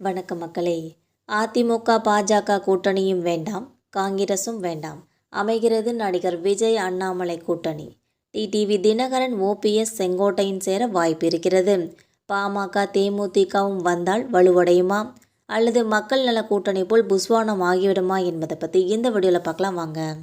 வணக்கம் மக்களே. அதிமுக பாஜக கூட்டணியும் வேண்டாம் காங்கிரசும் வேண்டாம் அமைகிறது நடிகர் விஜய் அண்ணாமலை கூட்டணி. டிடிவி தினகரன் ஓபிஎஸ் செங்கோட்டையின் சேர வாய்ப்பு இருக்கிறது. பாமக தேமுதிகவும் வந்தால் வலுவடையுமா? அல்லது மக்கள் நல கூட்டணி போல் புஸ்வானம் ஆகிவிடுமா என்பதை பற்றி இந்த வீடியோவில் பார்க்கலாம் வாங்க.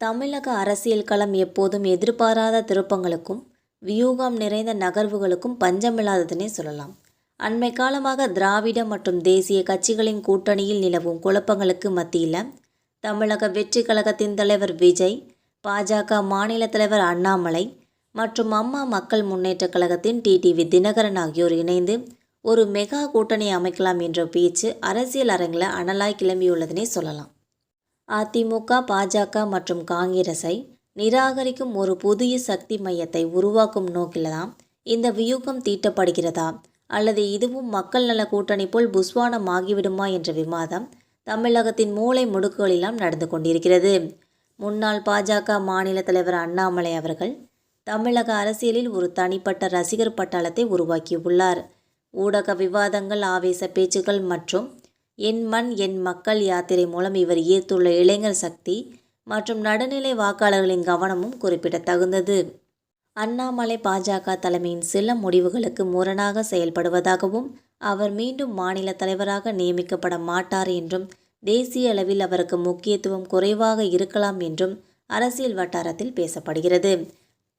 தமிழக அரசியல் களம் எப்போதும் எதிர்பாராத திருப்பங்களுக்கும் வியூகம் நிறைந்த நகர்வுகளுக்கும் பஞ்சமில்லாததுன்னே சொல்லலாம். அண்மை காலமாக திராவிட மற்றும் தேசிய கட்சிகளின் கூட்டணியில் நிலவும் குழப்பங்களுக்கு மத்தியில் தமிழக வெற்றி கழகத்தின் தலைவர் விஜய் பாஜக மாநில தலைவர் அண்ணாமலை மற்றும் அம்மா மக்கள் முன்னேற்ற கழகத்தின் டிடிவி தினகரன் ஆகியோர் இணைந்து ஒரு மெகா கூட்டணி அமைக்கலாம் என்ற பேச்சு அரசியல் அரங்கில் அனலாய் கிளம்பியுள்ளதுனே சொல்லலாம். அதிமுக பாஜக மற்றும் காங்கிரஸை நிராகரிக்கும் ஒரு புதிய சக்தி மையத்தை உருவாக்கும் நோக்கில்தான் இந்த வியூகம் தீட்டப்படுகிறதா? அல்லது இதுவும் மக்கள் நல கூட்டணி போல் புஸ்வானம் ஆகிவிடுமா என்ற விவாதம் தமிழகத்தின் மூளை முடுக்குகளெல்லாம் நடந்து கொண்டிருக்கிறது. முன்னாள் பாஜக மாநில தலைவர் அண்ணாமலை அவர்கள் தமிழக அரசியலில் ஒரு தனிப்பட்ட ரசிகர் பட்டாளத்தை உருவாக்கியுள்ளார். ஊடக விவாதங்கள் ஆவேச பேச்சுக்கள் மற்றும் என் மண் என் மக்கள் யாத்திரை மூலம் இவர் ஈர்த்துள்ள இளைஞர் சக்தி மற்றும் நடுநிலை வாக்காளர்களின் கவனமும் குறிப்பிடத்தகுந்தது. அண்ணாமலை பாஜக தலைமையின் சில முடிவுகளுக்கு முரணாக செயல்படுவதாகவும் அவர் மீண்டும் மாநில தலைவராக நியமிக்கப்பட மாட்டார் என்றும் தேசிய அளவில் அவருக்கு முக்கியத்துவம் குறைவாக இருக்கலாம் என்றும் அரசியல் வட்டாரத்தில் பேசப்படுகிறது.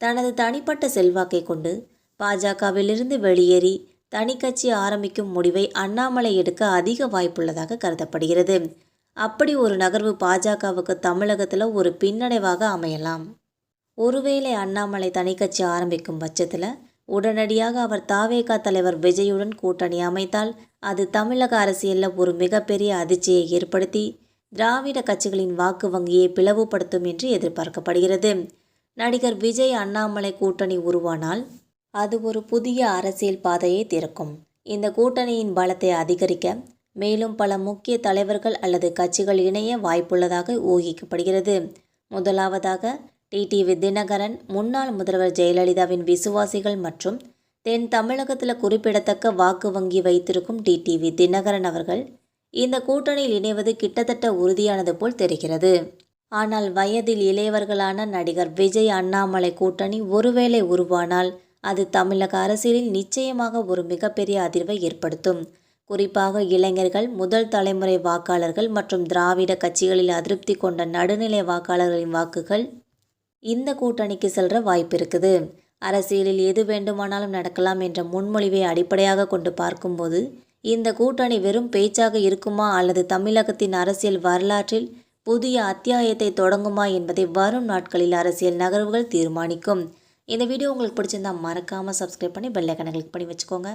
தனது தனிப்பட்ட செல்வாக்கை கொண்டு பாஜகவிலிருந்து வெளியேறி தனி கட்சி ஆரம்பிக்கும் முடிவை அண்ணாமலை எடுக்க அதிக வாய்ப்புள்ளதாக கருதப்படுகிறது. அப்படி ஒரு நகர்வு பாஜகவுக்கு தமிழகத்தில் ஒரு பின்னடைவாக அமையலாம். ஒருவேளை அண்ணாமலை தனி கட்சி ஆரம்பிக்கும் பட்சத்தில் உடனடியாக அவர் தாவேகா தலைவர் விஜயுடன் கூட்டணி அமைத்தால் அது தமிழக அரசியலில் ஒரு மிகப்பெரிய அதிர்ச்சியை ஏற்படுத்தி திராவிட கட்சிகளின் வாக்கு வங்கியை பிளவுபடுத்தும் என்று எதிர்பார்க்கப்படுகிறது. நடிகர் விஜய் அண்ணாமலை கூட்டணி உருவானால் அது ஒரு புதிய அரசியல் பாதையை திறக்கும். இந்த கூட்டணியின் பலத்தை அதிகரிக்க மேலும் பல முக்கிய தலைவர்கள் அல்லது கட்சிகள் இணைய வாய்ப்புள்ளதாக ஊகிக்கப்படுகிறது. முதலாவதாக டிடிவி தினகரன் முன்னாள் முதல்வர் ஜெயலலிதாவின் விசுவாசிகள் மற்றும் தென் தமிழகத்தில் குறிப்பிடத்தக்க வாக்கு வங்கி வைத்திருக்கும் டிடிவி தினகரன் அவர்கள் இந்த கூட்டணியில் இணைவது கிட்டத்தட்ட உறுதியானது போல் தெரிகிறது. ஆனால் வயதில் இளையவர்களான நடிகர் விஜய் அண்ணாமலை கூட்டணி ஒருவேளை உருவானால் அது தமிழக அரசியலில் நிச்சயமாக ஒரு மிகப்பெரிய அதிர்வை ஏற்படுத்தும். குறிப்பாக இளைஞர்கள் முதல் தலைமுறை வாக்காளர்கள் மற்றும் திராவிட கட்சிகளில் அதிருப்தி கொண்ட நடுநிலை வாக்காளர்களின் வாக்குகள் இந்த கூட்டணிக்கு செல்ற வாய்ப்பு இருக்குது. அரசியலில் எது வேண்டுமானாலும் நடக்கலாம் என்ற முன்மொழிவை அடிப்படையாக கொண்டு பார்க்கும்போது இந்த கூட்டணி வெறும் பேச்சாக இருக்குமா அல்லது தமிழகத்தின் அரசியல் வரலாற்றில் புதிய அத்தியாயத்தை தொடங்குமா என்பதை வரும் நாட்களில் அரசியல் நகர்வுகள் தீர்மானிக்கும். இந்த வீடியோ உங்களுக்கு பிடிச்சிருந்தா மறக்காமல் சப்ஸ்கிரைப் பண்ணி பெல்லைக்கனை கிளிக் பண்ணி வச்சுக்கோங்க.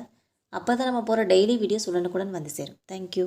அப்போ தான் நம்ம போகிற டெய்லி வீடியோஸ் உடனுக்குடன் வந்து சேரும். தேங்க்யூ